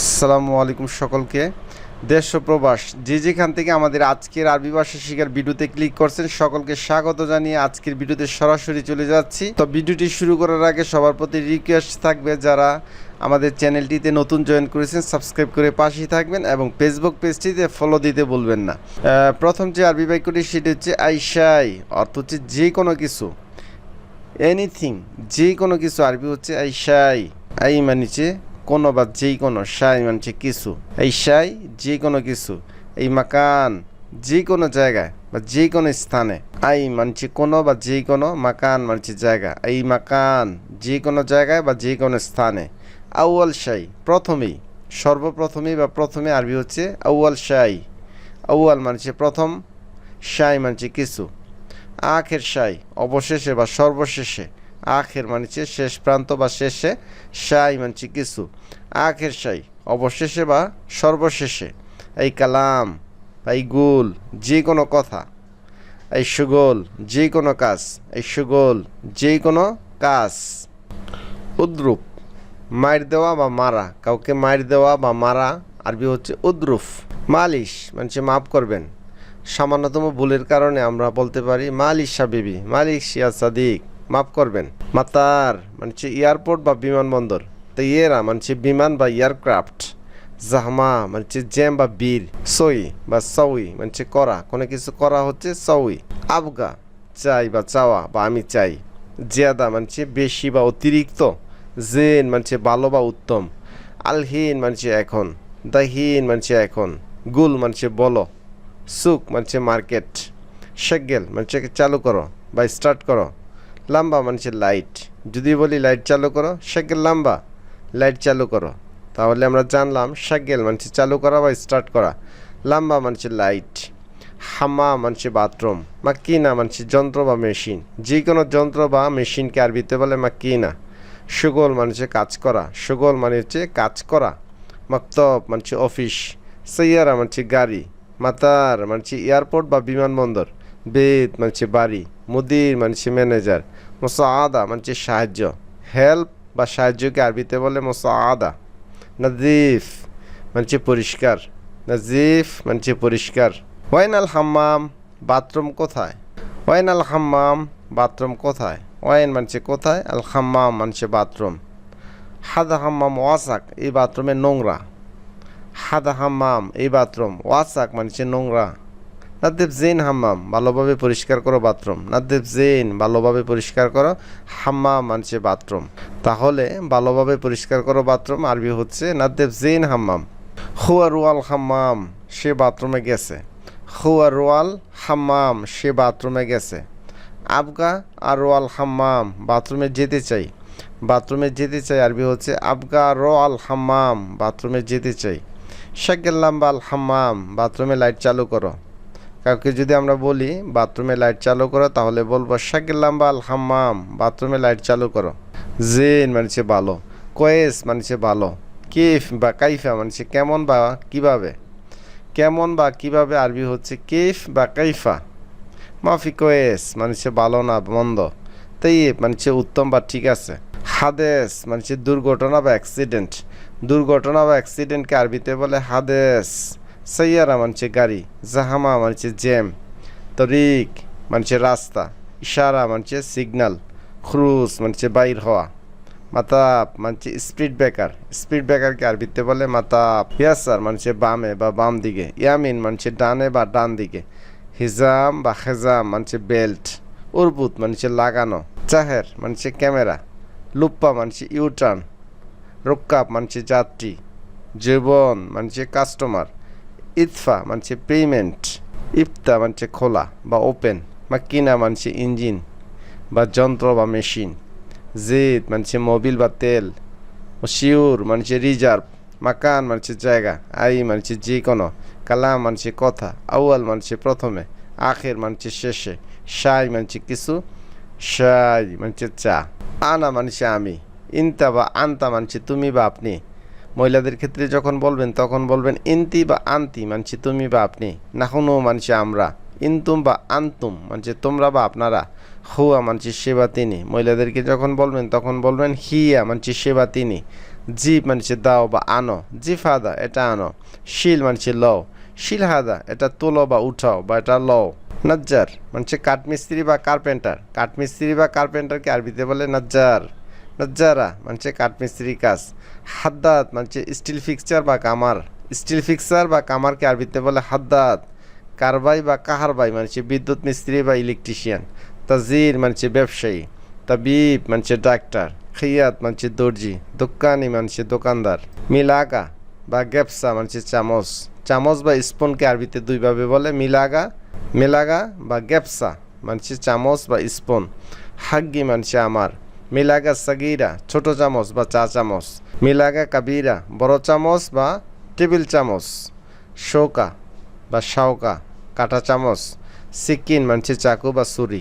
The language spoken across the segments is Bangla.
আসসালামু আলাইকুম সকলকে। দেশ প্রবাস, যে যেখান থেকে আমাদের আজকের আরবি ভাষা শিখার ভিডিওতে ক্লিক করছেন, সকলকে স্বাগত জানিয়ে আজকের ভিডিওতে সরাসরি চলে যাচ্ছি। তো ভিডিওটি শুরু করার আগে সবার প্রতি রিকোয়েস্ট থাকবে, যারা আমাদের চ্যানেলটিতে নতুন জয়েন করেছেন সাবস্ক্রাইব করে পাশেই থাকবেন এবং ফেসবুক পেজটিতে ফলো দিতে বলবেন না। প্রথম যে আরবি বাক্যটি সেটি হচ্ছে আইসাই অর্থ হচ্ছে যে কোনো কিছু। এনিথিং যে কোনো কিছু, আরবি হচ্ছে আই শাই আই মানিছে কোনো বা যেই কোনো শাই মানছে কিছু। এই শাই যে কোনো কিছু, এই মাকান যে কোনো জায়গায় বা যে কোনো স্থানে, আই মানছে কোনো বা যে কোনো মাকান মানছে জায়গা, এই মাকান যে কোনো জায়গায় বা যে কোনো স্থানে। আউয়াল শাই প্রথমেই, সর্বপ্রথমেই বা প্রথমে আরবি হচ্ছে আউয়াল শাই আউয়াল মানছে প্রথম শাই মানছে কিছু। আখের সাই, অবশেষে বা সর্বশেষে। আখের মানছে শেষ প্রান্ত বা শেষে সাই মানছে কিছু। আখের সাই, অবশেষে বা সর্বশেষে। এই কালাম, এই গুল, যে কোনো কথা। এই সুগোল, যে কোনো কাজ। এই সুগোল, যে কোনো কাজ। উদ্রুপ মার দেওয়া বা মারা। কাউকে মার দেওয়া বা মারা, আরবি হচ্ছে উদ্রুফ। মালিশ মানে মাফ করবেন। সামান্যতম ভুলের কারণে আমরা বলতে পারি মালিশ সাবিবি মালিক শিয়া সাদিক। মাফ করবেন মাতার মানে হচ্ছে এয়ারপোর্ট বা বিমানবন্দর তো ইয়েরা মানে হচ্ছে বিমান বা এয়ারক্রাফট জাহমা মানে হচ্ছে জ্যাম বা বীর সই বা সউই মানে হচ্ছে করা কোনো কিছু করা হচ্ছে সউই আবগা চাই বা চাওয়া বা আমি চাই জিয়াদা মানে বেশি বা অতিরিক্ত জেন মানে হচ্ছে ভালো বা উত্তম আলহীন মানে এখন দাহীন মানে এখন গুল মানে বলো সুক মানে মার্কেট শেগেল মানে চালু করো বা স্টার্ট করো লাম্বা মানে লাইট যদি বলি লাইট চালু করো শেগেল লাম্বা। লাইট চালু করো। তাহলে আমরা জানলাম শেগেল মানে চালু করা বা স্টার্ট করা। লাম্বা মানে লাইট হামা মানে বাথরুম মা মাকিনা মানে যন্ত্র বা মেশিন যে কোনো যন্ত্র বা মেশিনকে আরবিতে বলে মা মাকিনা। সুগোল মানে কাজ করা। সুগোল মানে হচ্ছে কাজ করা। মক্তব মানে অফিস সৈয়ারা মানে গাড়ি। মাতার মানে এয়ারপোর্ট বা বিমানবন্দর। বেদ মানে বাড়ি। মুদির মানে ম্যানেজার মোসাদা মানে সাহায্য। হেল্প বা সাহায্যকে আরবিতে বলে মোসাদা নাজিফ মানে পরিষ্কার। নাজিফ মানে পরিষ্কার। ওয়াইন আল হাম্মাম, বাথরুম কোথায়? ওয়াইন আল হাম্মাম, বাথরুম কোথায়? ওয়াইন মানছে কোথায়? আল হাম্মাম মানছে বাথরুম। হাদা হাম্মাম ওয়াসাক, এই বাথরুমে নোংরা। হাদা হাম্মাম, এই বাথরুম। ওয়াসাক মানছে নোংরা। নাদেব জেন হাম্মাম, ভালোভাবে পরিষ্কার করো বাথরুম। নাদেব জেন ভালোভাবে পরিষ্কার করো হাম্মাম মানছে বাথরুম। তাহলে ভালোভাবে পরিষ্কার করো বাথরুম, আরবি হচ্ছে নাদেব জেন হাম্মাম। হুয়া রুয়াল হাম্মাম, সে বাথরুমে গেছে। হুয়া রুয়াল হাম্মাম, সে বাথরুমে গেছে। আবগা আর রোয়াল হাম্মাম, বাথরুমে যেতে চাই। বাথরুমে যেতে চাই, আরবি হচ্ছে আবগা রো আল হাম্মাম, বাথরুমে যেতে চাই। শাকেল্লাম্বা আল হাম্মাম, বাথরুমে লাইট চালু করো। কাউকে যদি আমরা বলি, বাথরুমে লাইট চালু করো, তাহলে বলব শাকেল্লাম্বা আল হাম্মাম, বাথরুমে লাইট চালু করো। জেন মানছে ভালো, কয়েস মানছে ভালো, কেফ বা কাইফা মানছে কেমন বা কীভাবে? কেমন বা কীভাবে আরবি হচ্ছে কেফ বা কাইফা? মাফি কয়েস মানে ভালো না মন্দ তাই মানে উত্তম বা ঠিক আছে। হাদেস মানে দুর্ঘটনা বা অ্যাক্সিডেন্ট, দুর্ঘটনা বা অ্যাক্সিডেন্টকে আরবিতে বলে হাদেস। সৈয়ারা মানছে গাড়ি, জাহামা মানছে জ্যাম, তরিক মানছে রাস্তা, ইশারা মানছে সিগনাল ক্রুজ মানছে বাইর হওয়া, মাতাপ মানছে স্পিড ব্রেকার স্পিড ব্রেকারকে আরবিতে বলে মাতাপ। ইয়াসার মানছে বামে বা বাম দিকে, ইয়ামিন মানছে ডানে বা ডান দিকে, হিজাম বা হেজাম মানছে বেল্ট উরবুত মানছে লাগানো চাহের মানছে ক্যামেরা, লুপ্পা মানছে ইউটার্ন রোক্কাপ মানছে যাত্রী, জীবন মানছে কাস্টমার ইতফা মানছে পেমেন্ট, ইফতা মানছে খোলা বা ওপেন বা কিনা মানছে ইঞ্জিন বা যন্ত্র বা মেশিন, জিদ মানছে মোবিল বা তেল, শিউর মানছে রিজার্ভ, মাকান মানছে জায়গা, আই মানছে যে কোনো কালাম মানছে কথা, আউয়াল মানছে প্রথমে, আখের মানছে শেষে সাই মানছে কিছু সাই মানছে চা, আনা মানছে আমি, ইনতা বা আনতা মানছে তুমি বা আপনি মহিলাদের ক্ষেত্রে যখন বলবেন, তখন বলবেন, ইন্তি বা আন্তি, মানছি তুমি বা আপনি। নাহনু মানছি আমরা। ইন্তুম বা আন্তুম, মানছে তোমরা বা আপনারা। হুয়া মানছি সেবা তিনি। মহিলাদেরকে যখন বলবেন, তখন বলবেন, হিয়া মানছি সেবা তিনি। জিপ মানছে দাও বা আনো। জিপ হাদা, এটা আনো। শিল মানছে লও। শিল হাদা, এটা তোলো বা উঠাও বা এটা লও। নজ্জার, মানছে কাঠমিস্ত্রি বা কার্পেন্টার। কাঠমিস্ত্রি বা কার্পেন্টারকে আরবিতে বলে নজ্জার। নজ্জারা, মানছে কাঠমিস্ত্রি কাজ। হাদ্দাত, মানছে স্টিল ফিক্সচার বা কামার। স্টিল ফিক্সচার বা কামারকে আরবিতে বলে হাদ্দাত। কারবাই বা কাহারবাই, মানছে বিদ্যুৎ মিস্ত্রি বা ইলেকট্রিশিয়ান তাজির, মানছে ব্যবসায়ী। তাবিব, মানছে ডাক্তার। খিয়াত, মানছে দর্জি। দোকানি, মানছে দোকানদার। মিলাগা বা গ্যাপসা, মানছে চামচ। চামচ বা স্পুনকে আরবিতে দুইভাবে বলে মিলাগা মিলাগা বা গ্যাপসা, মানছে চামচ বা স্পুন হাগ্গি, মানছে আমার। মিলাগা সাগিরা ছোট চামচ বা চা চামচ মিলাগা কাবিরা বড় চামচ বা টেবিল চামচ শৌকা বা শাওকা কাঁটা চামচ সিকিন মানছে চাকু বা ছুরি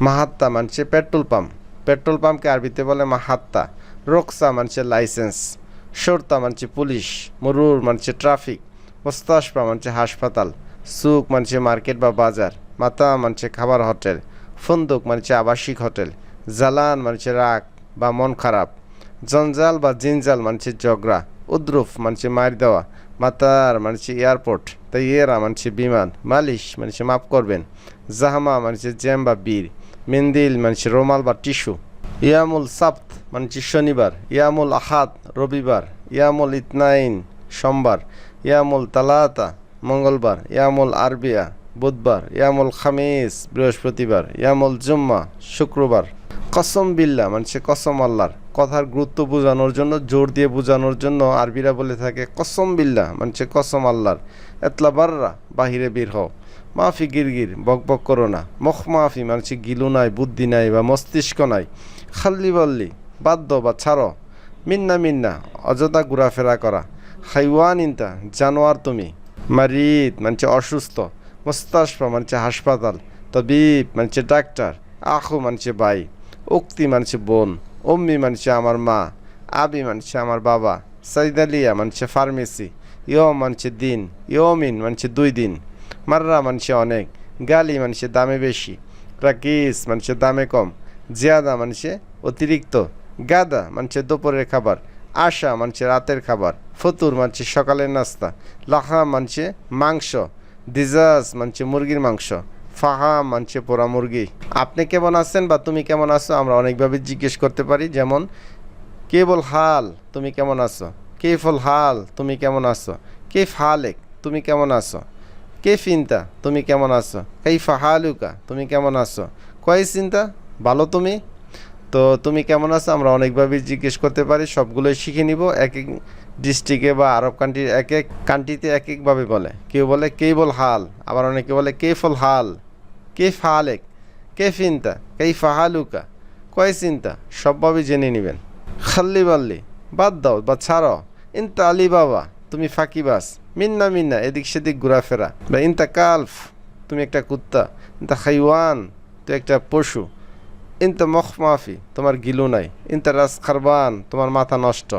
মাহাত্তা মানছে পেট্রোল পাম্প পেট্রোল পাম্পকে আরবিতে বলে মাহাত্তা রোকসা মানছে লাইসেন্স সর্তা মানছে পুলিশ মরুর মানছে ট্রাফিক মোস্তাসপা মানছে হাসপাতাল সুক মানছে মার্কেট বা বাজার মাতা মানছে খাবার হোটেল ফন্দুক মানছে আবাসিক হোটেল জালান মানছে রাগ বা মন খারাপ। জঞ্জাল বা জিনজাল মানছে জগরা উদ্রুফ মানছে মার দেওয়া। মাতার মানছে এয়ারপোর্ট। তাইয়েরা মানছে বিমান। মালিশ মানছে মাফ করবেন। জাহামা মানছে জ্যাম বা বীর। মেন্দিল মানছে রোমাল বা টিস্যু। ইয়ামুল সাপ্ত মানছে শনিবার। ইয়ামুল আহাদ রবিবার। ইয়ামুল ইতনাইন সোমবার। ইয়ামুল তালাতা মঙ্গলবার। ইয়ামুল আরবিয়া বুধবার। ইয়ামুল খামিস বৃহস্পতিবার। ইয়ামুল জুম্মা শুক্রবার। কসম বিল্লা মানছে কসম আল্লাহর। কথার গুরুত্ব বোঝানোর জন্য, জোর দিয়ে বোঝানোর জন্য আরবিরা বলে থাকে, কসম বিল্লা মানছে কসম আল্লাহর। এতলা বাররা, বাহিরে বের হও। মাফি গিরগির, বক বক করো না। মখ মাফি মানছে গিলু নাই, বুদ্ধি নাই বা মস্তিষ্ক নাই। খাল্লি বল্লি বাদ্য বা ছাড়ো। মিন্না মিন্না, অযথা ঘোরাফেরা করা। হাইওয়ান ইনতা, জানোয়ার তুমি। মারিদ মানছে অসুস্থ। মোস্তাসপা মানছে হাসপাতাল। তবিব মানছে ডাক্তার। আখু মানছে ভাই উক্তি মানছে বোন অম্মি মানছে আমার মা, আবি মানছে আমার বাবা, সাইদালিয়া মানছে ফার্মেসি ইয় মানছে দিন, ইয়মিন মানছে দুই দিন, মাররা মানছে অনেক, গালি মানছে দামে বেশি, রাকিস মানছে দামে কম, জিয়াদা মানছে অতিরিক্ত, গাদা মানছে দুপুরের খাবার, আশা মানছে রাতের খাবার, ফতুর মানছে সকালের নাস্তা লাখা মানছে মাংস, দিজাজ মানছে মুরগির মাংস ফাহা মানছে পোড়া মুরগি। আপনি কেমন আছেন বা তুমি কেমন আছো? আমরা অনেকভাবে জিজ্ঞেস করতে পারি, যেমন, কেবল হাল, তুমি কেমন আছো? কেফল হাল, তুমি কেমন আছো? কেফ হালেক, তুমি কেমন আছো? কে ফিনতা তুমি কেমন আছো? কাইফা হালুকা, তুমি কেমন আছো? কয় চিন্তা ভালো তুমি? তো তুমি কেমন আছো? আমরা অনেকভাবে জিজ্ঞেস করতে পারি, সবগুলোই শিখে নিব, এক এক ডিস্ট্রিক্টে বা আরব কান্ট্রির এক এক কান্ট্রিতে এক একভাবে বলে। কেউ বলে কেবল হাল, আবার অনেকে বলে কেফল হাল। কে ফালেক কে ফিনতা কেই ফাহালুকা কয় চিন্তা সবভাবে জেনে নেবেন। খাল্লি বাল্লি, বাদ দাও বা ছাড়ো ইনতা আলি বাবা, তুমি ফাঁকিবাস মিন্না মিন্না, এদিক সেদিক ঘোরাফেরা। বা ইনতা কালফ, তুমি একটা কুত্তা। ইনতা খাইওয়ান, তুই একটা পশু। ইনতা মখ মাফি, তোমার গিলু নাই। ইন্ত রাস খারবান, তোমার মাথা নষ্ট।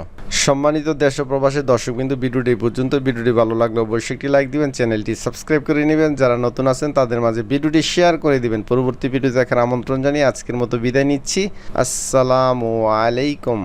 সম্মানিত দেশ প্রবাসী দর্শক বিন্দু, ভিডিওটি পর্যন্ত। ভিডিওটি ভালো লাগলে অবশ্যই একটি লাইক দিবেন, চ্যানেলটি সাবস্ক্রাইব করে নেবেন। যারা নতুন আছেন, তাদের মাঝে ভিডিওটি শেয়ার করে দিবেন। পরবর্তী ভিডিও দেখার আমন্ত্রণ জানিয়ে আজকের মতো বিদায় নিচ্ছি। আসসালামু আলাইকুম।